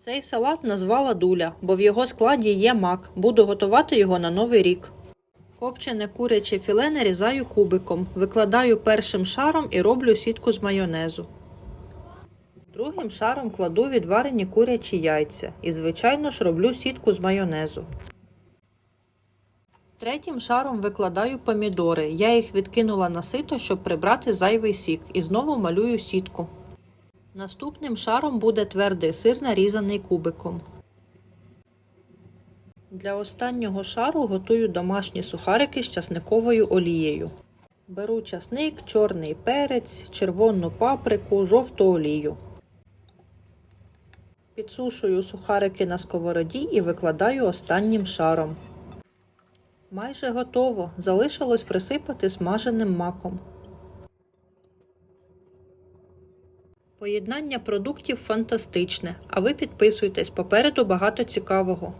Цей салат назвала Дуля, бо в його складі є мак. Буду готувати його на новий рік. Копчене куряче філе нарізаю кубиком, викладаю першим шаром і роблю сітку з майонезу. Другим шаром кладу відварені курячі яйця і, звичайно ж, роблю сітку з майонезу. Третім шаром викладаю помідори. Я їх відкинула на сито, щоб прибрати зайвий сік, і знову малюю сітку. Наступним шаром буде твердий сир, нарізаний кубиком. Для останнього шару готую домашні сухарики з часниковою олією. Беру часник, чорний перець, червону паприку, жовту олію. Підсушую сухарики на сковороді і викладаю останнім шаром. Майже готово. Залишилось присипати смаженим маком. Поєднання продуктів фантастичне, а ви підписуйтесь попереду багато цікавого.